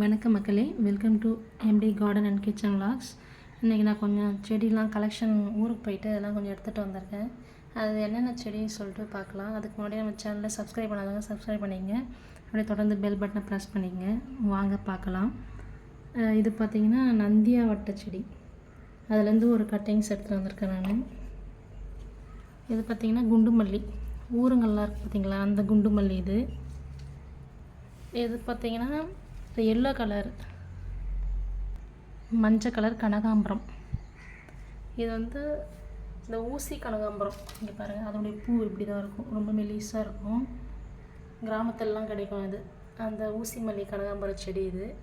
வணக்கம் மக்களே. Welcome to MD garden and kitchen logs இன்றைக்கி நான் கொஞ்சம் செடிலாம் கலெக்ஷன் ஊருக்கு போயிட்டு அதெல்லாம் கொஞ்சம் எடுத்துகிட்டு வந்திருக்கேன். அது என்னென்ன செடின்னு சொல்லிட்டு பார்க்கலாம். அதுக்கு முன்னாடி நம்ம சேனலில் சப்ஸ்கிரைப் பண்ணாதவங்க சப்ஸ்கிரைப் பண்ணிங்க. அப்படியே தொடர்ந்து பெல் பட்டனை ப்ரெஸ் பண்ணிங்க. வாங்க பார்க்கலாம். இது பார்த்திங்கன்னா நந்தியா வட்ட செடி. அதுலேருந்து ஒரு கட்டிங்ஸ் எடுத்துகிட்டு வந்திருக்கேன் நான். இது பார்த்திங்கன்னா குண்டு மல்லி ஊருங்கள்லாம் இருக்குது பார்த்தீங்களா? அந்த குண்டு மல்லி இது. இது பார்த்திங்கன்னா இந்த எல்லோ கலர் மஞ்சள் கலர் கனகாம்பரம். இது வந்து இந்த ஊசி கனகாம்பரம். இங்கே பாருங்கள் அதனுடைய பூ இப்படி தான் இருக்கும். ரொம்ப மெலிசாக இருக்கும். கிராமத்திலலாம் கிடைக்கும் இது அந்த ஊசி மல்லி கனகாம்பரம் செடி இது.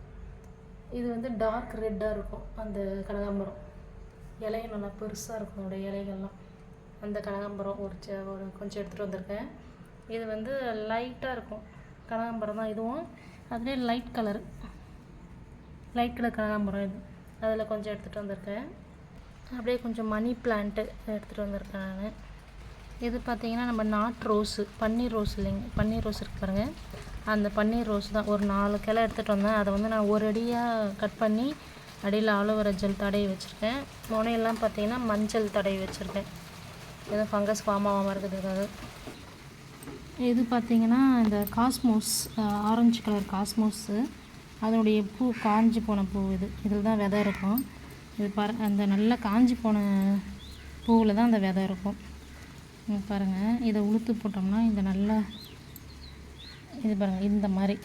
இது வந்து டார்க் ரெட்டாக இருக்கும் அந்த கனகாம்பரம். இலைய நல்லா பெருசாக இருக்கும் அதோடய இலைகள்லாம். அந்த கனகாம்பரம் ஒரு செ ஒரு கொஞ்சம் எடுத்துகிட்டு வந்திருக்கேன். இது வந்து லைட்டாக இருக்கும். கனகாம்பரம் தான் இதுவும். அதுலேயே லைட் கலர் லைட் கலர் கனகாம்பரம் இது. அதில் கொஞ்சம் எடுத்துகிட்டு வந்திருக்கேன். அப்படியே கொஞ்சம் மணி பிளான்ட்டு எடுத்துகிட்டு வந்திருக்கேன் நான். இது பார்த்தீங்கன்னா நம்ம நாட் ரோஸு பன்னீர் ரோஸ் இல்லைங்க. பன்னீர் ரோஸ் இருக்கு பாருங்கள் அந்த பன்னீர் ரோஸ் தான். ஒரு நாலு கிளை எடுத்துகிட்டு வந்தேன். அதை வந்து நான் ஒரு அடியாக கட் பண்ணி அடியில் ஆலோவேரா ஜெல் தடவி வச்சுருக்கேன். முனையெல்லாம் பார்த்திங்கன்னா மஞ்சள் தடவி வச்சுருக்கேன். எதுவும் ஃபங்கஸ் ஃபார்ம் ஆகாமல் இருக்கிறதுக்காக. இது பார்த்தீங்கன்னா இந்த காஸ்மோஸ் ஆரஞ்சு கலர் காஸ்மோஸு. அதனுடைய பூ காஞ்சி போன பூ இது. இதில் தான் விதை இருக்கும். இது பாரு அந்த நல்லா காஞ்சி போன பூவில் தான் அந்த விதை இருக்கும். பாருங்கள் இதை உளுத்து போட்டோம்னா இந்த நல்லா இது பாருங்கள் இந்த மாதிரி.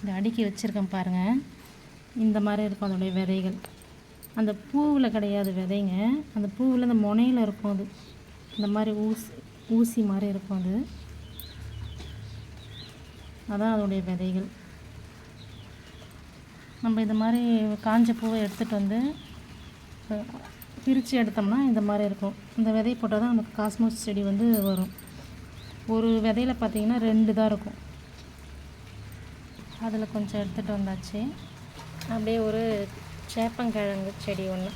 இந்த அடுக்கி வச்சுருக்கேன் பாருங்கள் இந்த மாதிரி இருக்கும் அதோடைய விதைகள். அந்த பூவில் கிடையாது விதைங்க. அந்த பூவில் அந்த முனையில் இருக்கும் அது. இந்த மாதிரி ஊசி ஊசி மாதிரி இருக்கும் அது. அதான் அதோடைய விதைகள். நம்ம இந்த மாதிரி காஞ்ச பூவை எடுத்துகிட்டு வந்து பிரித்து எடுத்தோம்னா இந்த மாதிரி இருக்கும். இந்த விதை போட்டால் தான் நமக்கு காஸ்மோஸ் செடி வந்து வரும். ஒரு விதையில் பார்த்தீங்கன்னா ரெண்டு தான் இருக்கும். அதில் கொஞ்சம் எடுத்துகிட்டு வந்தாச்சு. அப்படியே ஒரு சேப்பங்கிழங்கு செடி ஒன்று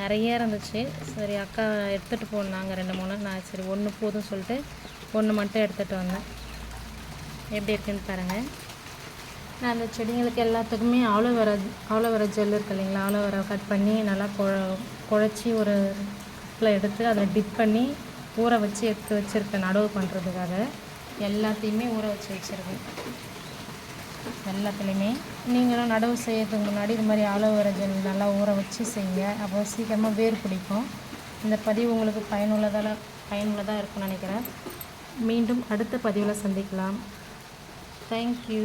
நிறைய இருந்துச்சு. சரி அக்கா எடுத்துகிட்டு போனாங்க. ரெண்டு மூணு நான் சரி ஒன்று போதும் சொல்லிட்டு ஒன்று மட்டும் எடுத்துகிட்டு வந்தேன். எப்படி இருக்குன்னு பாருங்கள் நான் அந்த செடிங்களுக்கு எல்லாத்துக்குமே ஆலோவேரா ஆலோவேரா ஜெல் இருக்கு இல்லைங்களா? ஆலோவேரா கட் பண்ணி நல்லா குழ குழச்சி ஒரு கப்பில் எடுத்து அதில் டிப் பண்ணி ஊற வச்சு எடுத்து வச்சுருக்கேன் நடவு பண்ணுறதுக்காக எல்லாத்தையுமே ஊற வச்சு வச்சுருக்கேன். எல்லாத்துலேயுமே நீங்களும் நடவு செய்யறதுக்கு முன்னாடி இது மாதிரி ஆலோவேரா ஜெல் நல்லா ஊற வச்சு செய்யுங்க. அப்போ சீக்கிரமாக வேர் பிடிக்கும். இந்த பதிவு உங்களுக்கு பயனுள்ளதாக பயனுள்ளதாக இருக்கும்னு நினைக்கிறேன். மீண்டும் அடுத்த பதிவில் சந்திக்கலாம். தேங்க்யூ